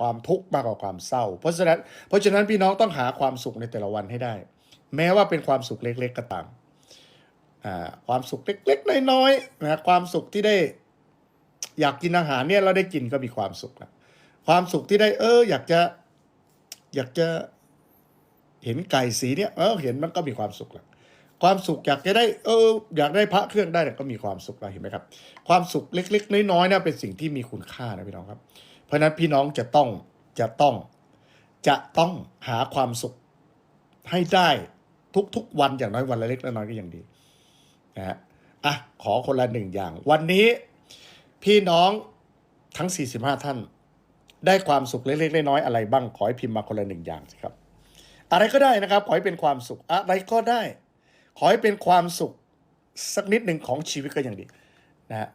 ความทุกข์มากกว่าความเศร้า เพราะฉะนั้นเพราะฉะนั้นพี่น้องต้องหาความสุขในแต่ละวันให้ได้ แม้ว่าเป็นความสุขเล็ก ๆ ก็ตามความสุขเล็ก ๆ น้อยๆนะความสุขที่ได้อยากกินอาหารเนี่ยเราได้กินก็มีความสุขแล้วความสุขที่ได้เออ อยากจะอยากจะเห็นไก่สีเนี่ยเออเห็นมันก็มีความสุขแล้วความสุขอยากจะได้เอออยากได้พระเครื่องได้เนี่ยก็มีความสุขแล้วเห็นไหมครับ ความสุขเล็ก ๆ น้อยๆนะเป็นสิ่งที่มีคุณค่านะพี่น้องครับ เพราะนั้นพี่น้องจะต้องจะต้อง จะต้องหาความสุขให้ได้ทุกๆวันอย่างน้อยวันละเล็กละน้อยก็ยังดีนะฮะอะขอคนละหนึ่งอย่าง วันนี้พี่น้องทั้ง 45 ท่าน ได้ความสุขเล็กๆน้อยๆอะไรบ้างขอให้พิมพ์มาคนละหนึ่งอย่างสิครับ อะไรก็ได้นะครับ ขอให้เป็นความสุขอะไรก็ได้ ขอให้เป็นความสุขสักนิดหนึ่งของชีวิตก็ยังดีนะฮะ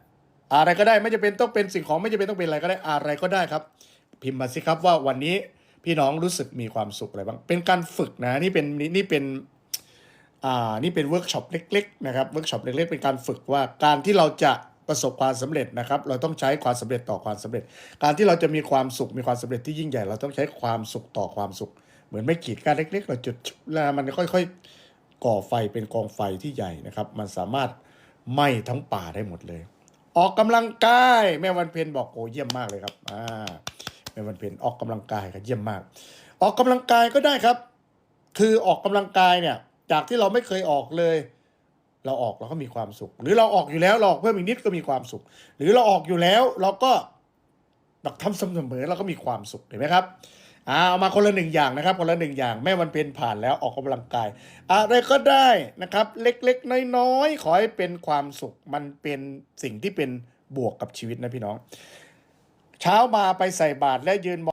อะไรก็ได้ไม่จะเป็นต้องเป็นสิ่งของไม่จะเป็นต้องเป็นอะไรก็ได้อะไรก็ได้ครับ พิมพ์มาสิครับว่าวันนี้พี่น้องรู้สึกมีความสุขอะไรบ้าง เป็นการฝึกนะนี่เป็นนี่เป็นอ่านี่เป็นเวิร์กช็อปเล็กๆนะครับเวิร์กช็อปเล็กๆ เป็นการฝึกว่าการที่เราจะประสบความสำเร็จนะครับ เราต้องใช้ความสำเร็จต่อความสำเร็จ การที่เราจะมีความสุขมีความสำเร็จที่ยิ่งใหญ่ เราต้องใช้ความสุขต่อความสุข เหมือนไม่ขีดก้านเล็ก ๆ เราจุดแล้วมันค่อยๆก่อไฟเป็นกองไฟที่ใหญ่นะครับ มันสามารถไหม้ทั้งป่าได้หมดเลย ออกกำลังกาย แม่วันเพ็ญบอกโอ้เยี่ยมมากเลยครับอ่าแม่วันเพ็ญออกกำลังกายครับเยี่ยมมาก ออกกำลังกายก็ได้ครับ คือออกกำลังกายเนี่ย จากที่เราไม่เคยออกเลย เราออกเราก็มีความสุข หรือเราออกอยู่แล้วเราออกเพิ่มอีกนิดก็มีความสุข หรือเราออกอยู่แล้วเราก็แบบทำเสมอเราก็มีความสุขเห็นไหมครับ อ่าเอามาคนละหนึ่งอย่างนะครับ คนละหนึ่งอย่างแม่วันเพ็ญผ่านแล้วออกกำลังกาย อะไรก็ได้นะครับ เล็กๆ น้อยๆ ขอให้เป็นความสุขมันเป็นสิ่งที่เป็นบวกกับชีวิตนะพี่น้อง เช้ามาไปใส่บาตรและยืนมอง